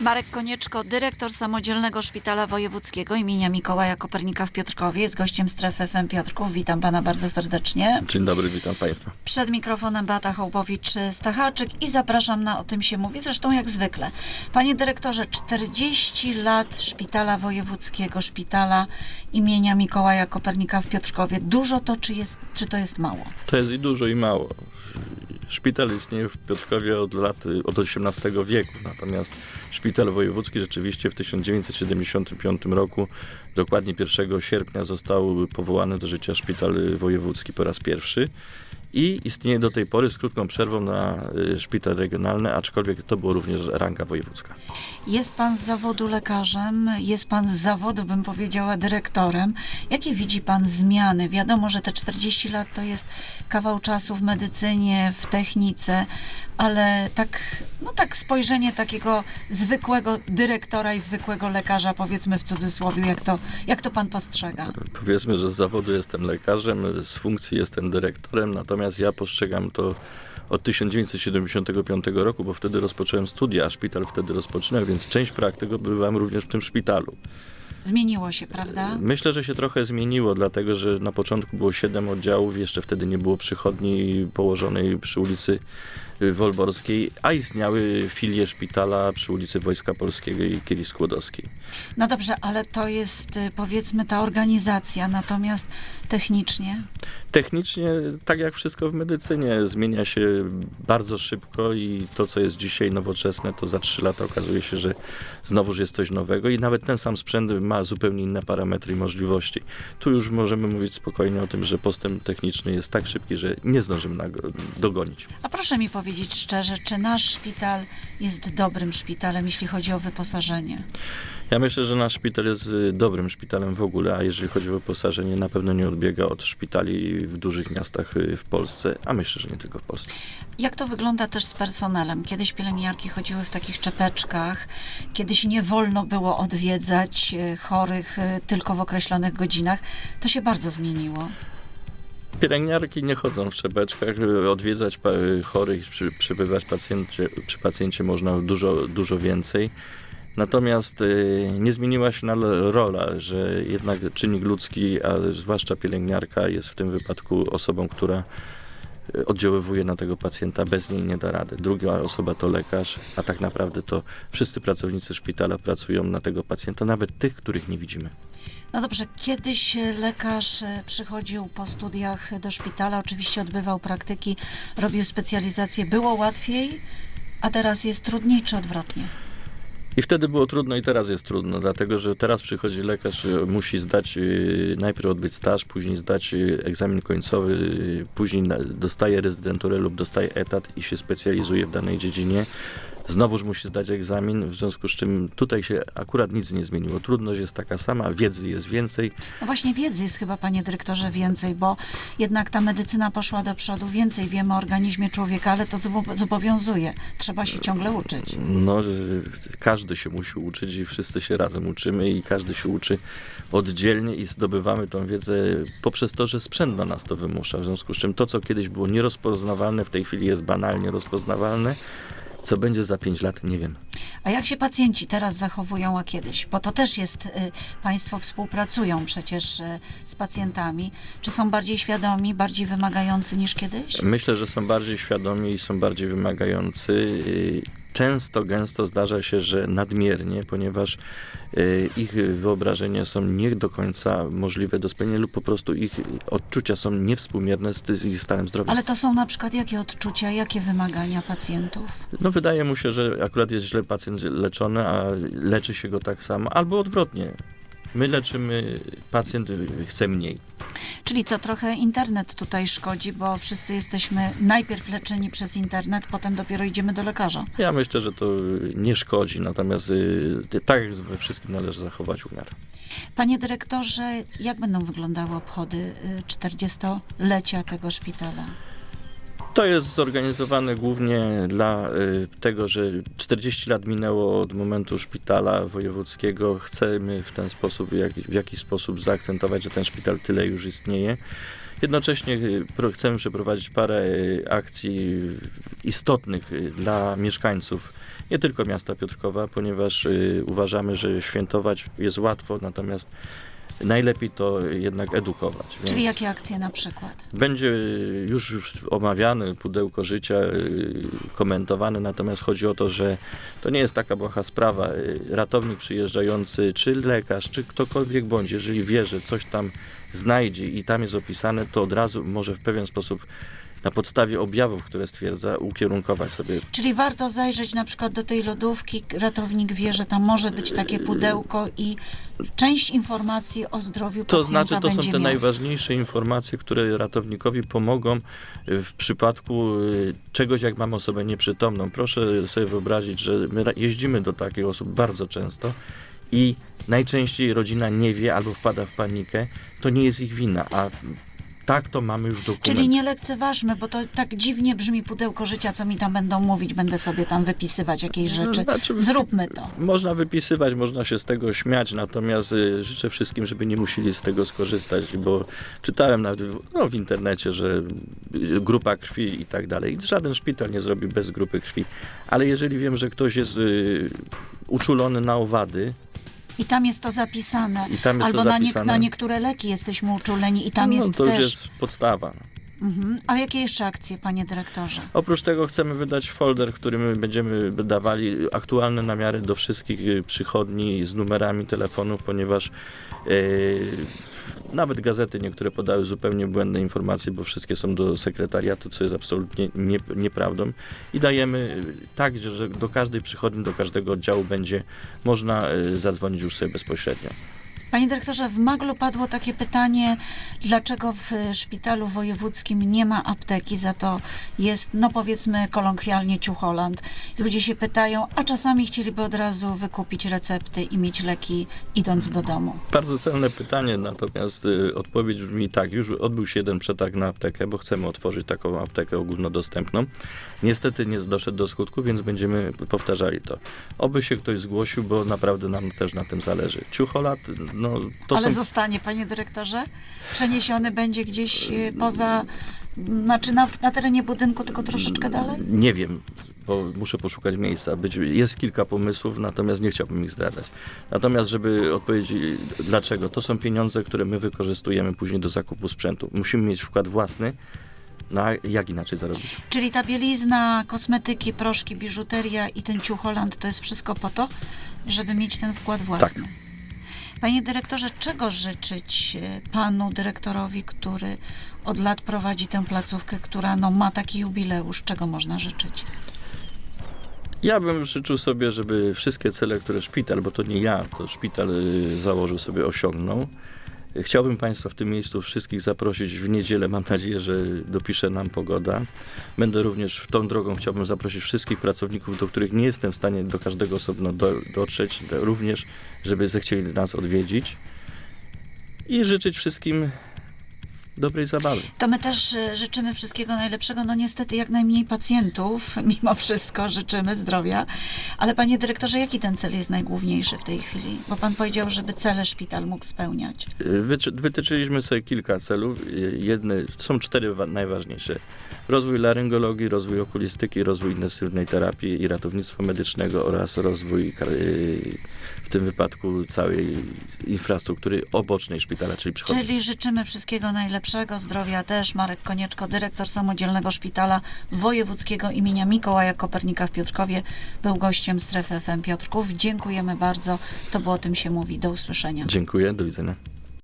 Marek Konieczko, dyrektor Samodzielnego Szpitala Wojewódzkiego imienia Mikołaja Kopernika w Piotrkowie, jest gościem strefy FM Piotrków. Witam pana bardzo serdecznie. Dzień dobry, witam Państwa. Przed mikrofonem Beata Hołbowicz-Stacharczyk i zapraszam na O tym się mówi, zresztą jak zwykle. Panie dyrektorze, 40 lat Szpitala Wojewódzkiego, Szpitala imienia Mikołaja Kopernika w Piotrkowie. Dużo to, czy, jest, czy to jest mało? To jest i dużo, i mało. Szpital istnieje w Piotrkowie od lat, od XVIII wieku, natomiast szpital wojewódzki rzeczywiście w 1975 roku, dokładnie 1 sierpnia został powołany do życia szpital wojewódzki po raz pierwszy i istnieje do tej pory z krótką przerwą na y, szpital regionalny, aczkolwiek to było również ranga wojewódzka. Jest pan z zawodu lekarzem, jest pan z zawodu, bym powiedziała, dyrektorem. Jakie widzi pan zmiany? Wiadomo, że te 40 lat to jest kawał czasu w medycynie, w technice, ale tak, no tak spojrzenie takiego zwykłego dyrektora i zwykłego lekarza, powiedzmy w cudzysłowie, jak to, jak to pan postrzega? Powiedzmy, że z zawodu jestem lekarzem, z funkcji jestem dyrektorem, natomiast ja postrzegam to od 1975 roku, bo wtedy rozpocząłem studia, a szpital wtedy rozpoczynał, więc część praktyk odbywałem również w tym szpitalu. Zmieniło się, prawda? Myślę, że się trochę zmieniło, dlatego że na początku było siedem oddziałów, jeszcze wtedy nie było przychodni położonej przy ulicy y, Wolborskiej, a istniały filie szpitala przy ulicy Wojska Polskiego i Kiri Skłodowskiej. No dobrze, ale to jest y, powiedzmy ta organizacja, natomiast technicznie Technicznie, tak jak wszystko w medycynie, zmienia się bardzo szybko i to, co jest dzisiaj nowoczesne, to za trzy lata okazuje się, że znowuż jest coś nowego i nawet ten sam sprzęt ma zupełnie inne parametry i możliwości. Tu już możemy mówić spokojnie o tym, że postęp techniczny jest tak szybki, że nie zdążymy dogonić. A proszę mi powiedzieć szczerze, czy nasz szpital jest dobrym szpitalem, jeśli chodzi o wyposażenie? Ja myślę, że nasz szpital jest y, dobrym szpitalem w ogóle, a jeżeli chodzi o wyposażenie, na pewno nie odbiega od szpitali w dużych miastach y, w Polsce, a myślę, że nie tylko w Polsce. Jak to wygląda też z personelem? Kiedyś pielęgniarki chodziły w takich czepeczkach, kiedyś nie wolno było odwiedzać e, chorych tylko w określonych godzinach. To się bardzo zmieniło. Pielęgniarki nie chodzą w czepeczkach, y, odwiedzać y, chorych, przy, przybywać pacjencie, przy pacjencie można dużo, dużo więcej. Natomiast y, nie zmieniła się rola, że jednak czynnik ludzki, a zwłaszcza pielęgniarka jest w tym wypadku osobą, która y, oddziaływuje na tego pacjenta, bez niej nie da rady. Druga osoba to lekarz, a tak naprawdę to wszyscy pracownicy szpitala pracują na tego pacjenta, nawet tych, których nie widzimy. No dobrze, kiedyś lekarz e, przychodził po studiach do szpitala, oczywiście odbywał praktyki, robił specjalizację. Było łatwiej, a teraz jest trudniej czy odwrotnie? I wtedy było trudno i teraz jest trudno, dlatego że teraz przychodzi lekarz, y, musi zdać, y, najpierw odbyć staż, później zdać y, egzamin końcowy, później dostaje rezydenturę lub dostaje etat i się specjalizuje w danej dziedzinie. Znowuż musi zdać egzamin, w związku z czym tutaj się akurat nic nie zmieniło. Trudność jest taka sama, wiedzy jest więcej. No właśnie wiedzy jest chyba, panie dyrektorze, więcej, bo jednak ta medycyna poszła do przodu, więcej wiemy o organizmie człowieka, ale to zobo- zobowiązuje. Trzeba się ciągle uczyć. No, y, każdy się musi uczyć i wszyscy się razem uczymy i każdy się uczy oddzielnie i zdobywamy tą wiedzę poprzez to, że sprzęt na nas to wymusza. W związku z czym to, co kiedyś było nierozpoznawalne, w tej chwili jest banalnie rozpoznawalne. Co będzie za 5 lat, nie wiem. A jak się pacjenci teraz zachowują, a kiedyś? Bo to też jest, y, państwo współpracują przecież y, z pacjentami. Czy są bardziej świadomi, bardziej wymagający niż kiedyś? Myślę, że są bardziej świadomi i są bardziej wymagający. Y, Często, gęsto zdarza się, że nadmiernie, ponieważ y, ich wyobrażenia są nie do końca możliwe do spełnienia lub po prostu ich odczucia są niewspółmierne z ich stanem zdrowia. Ale to są na przykład jakie odczucia, jakie wymagania pacjentów? No wydaje mu się, że akurat jest źle pacjent leczony, a leczy się go tak samo, albo odwrotnie. My leczymy, pacjent chce mniej. Czyli co, trochę internet tutaj szkodzi, bo wszyscy jesteśmy najpierw leczeni przez internet, potem dopiero idziemy do lekarza. Ja myślę, że to nie szkodzi, natomiast y, tak jak we wszystkim należy zachować umiar. Panie dyrektorze, jak będą wyglądały obchody y, 40-lecia tego szpitala? To jest zorganizowane głównie dla y, tego, że 40 lat minęło od momentu szpitala wojewódzkiego. Chcemy w ten sposób, jak, w jakiś sposób zaakcentować, że ten szpital tyle już istnieje. Jednocześnie y, chcemy przeprowadzić parę y, akcji istotnych dla mieszkańców, nie tylko miasta Piotrkowa, ponieważ uważamy, że świętować jest łatwo, natomiast najlepiej to jednak edukować. Więc- Czyli jakie akcje na przykład? będzie już omawiany pudełko życia, y, komentowany, natomiast chodzi o to, że to nie jest taka błaha sprawa. Y, Ratownik przyjeżdżający, czy lekarz, czy ktokolwiek bądź, jeżeli wie, że coś tam znajdzie i tam jest opisane, to od razu może w pewien sposób na podstawie objawów, które stwierdza, ukierunkować sobie Czyli warto zajrzeć na przykład do tej lodówki, ratownik wie, że tam może być takie pudełko i część informacji o zdrowiu To znaczy, to są te miał. najważniejsze informacje, które ratownikowi pomogą y, w przypadku y, czegoś, jak mam osobę nieprzytomną. Proszę sobie wyobrazić, że my jeździmy do takich osób bardzo często i najczęściej rodzina nie wie albo wpada w panikę. To nie jest ich wina, a tak to mamy już dokument. Czyli nie lekceważmy, bo to tak dziwnie brzmi pudełko życia, co mi tam będą mówić, będę sobie tam wypisywać jakieś rzeczy. znaczy- Zróbmy to. Można wypisywać, można się z tego śmiać, natomiast y, życzę wszystkim, żeby nie musieli z tego skorzystać, bo czytałem nawet w, no, w internecie, że y, grupa krwi i tak dalej. Żaden szpital nie zrobi bez grupy krwi, ale jeżeli wiem, że ktoś jest y, uczulony na owady I tam jest to zapisane. jest Albo to na, zapisane, na niektóre leki jesteśmy uczuleni i tam no, jest to już też. jest podstawa. Mhm. A jakie jeszcze akcje, panie dyrektorze? Oprócz tego chcemy wydać folder, w którym będziemy dawali aktualne namiary do wszystkich y, przychodni z numerami telefonów, ponieważ y, nawet gazety niektóre podały zupełnie błędne informacje, bo wszystkie są do sekretariatu, co jest absolutnie nie, nieprawdą. I dajemy y, tak, że, że do każdej przychodni, do każdego oddziału będzie można y, zadzwonić już sobie bezpośrednio. Panie dyrektorze, w Maglu padło takie pytanie, dlaczego w szpitalu wojewódzkim nie ma apteki, za to jest, no powiedzmy kolokwialnie, ciucholand. Ludzie się pytają, a czasami chcieliby od razu wykupić recepty i mieć leki idąc do domu. Bardzo celne pytanie, natomiast y, odpowiedź brzmi tak. Już odbył się jeden przetarg na aptekę, bo chcemy otworzyć taką aptekę ogólnodostępną. Niestety nie doszedł do skutku, więc będziemy powtarzali to. Oby się ktoś zgłosił, bo naprawdę nam też na tym zależy. Ciucholat, no to Ale są... zostanie, panie dyrektorze? Przeniesiony będzie gdzieś y, poza, znaczy na, na terenie budynku, tylko troszeczkę dalej? Nie wiem, bo muszę poszukać miejsca. Być, jest kilka pomysłów, natomiast nie chciałbym ich zdradzać. Natomiast, żeby odpowiedzieć dlaczego, to są pieniądze, które my wykorzystujemy później do zakupu sprzętu. Musimy mieć wkład własny, no jak inaczej zarobić? Czyli ta bielizna, kosmetyki, proszki, biżuteria i ten ciucholand to jest wszystko po to, żeby mieć ten wkład własny. Panie dyrektorze, czego życzyć e, panu dyrektorowi, który od lat prowadzi tę placówkę, która no, ma taki jubileusz? Czego można życzyć? Ja bym życzył sobie, żeby wszystkie cele, które szpital, bo to nie ja, to szpital y, założył sobie, osiągnął. Chciałbym Państwa w tym miejscu wszystkich zaprosić w niedzielę. Mam nadzieję, że dopisze nam pogoda. Będę również w tą drogą chciałbym zaprosić wszystkich pracowników, do których nie jestem w stanie do każdego osobno do, dotrzeć, do, również, żeby zechcieli nas odwiedzić. I życzyć wszystkim dobrej zabawy. To my też e, życzymy wszystkiego najlepszego. No niestety jak najmniej pacjentów, mimo wszystko życzymy zdrowia. Ale panie dyrektorze, jaki ten cel jest najgłówniejszy w tej chwili? Bo pan powiedział, żeby cele szpital mógł spełniać. Wyczy- Wytyczyliśmy sobie kilka celów. Jedne, są cztery wa- najważniejsze. Rozwój laryngologii, rozwój okulistyki, rozwój intensywnej terapii i ratownictwa medycznego oraz rozwój yy, w tym wypadku całej infrastruktury obocznej szpitala, czyli przychodni. Czyli życzymy wszystkiego najlepszego, zdrowia też. Marek Konieczko, dyrektor Samodzielnego Szpitala Wojewódzkiego imienia Mikołaja Kopernika w Piotrkowie, był gościem Strefy FM Piotrków. Dziękujemy bardzo. To było o tym się mówi. Do usłyszenia. Dziękuję, do widzenia.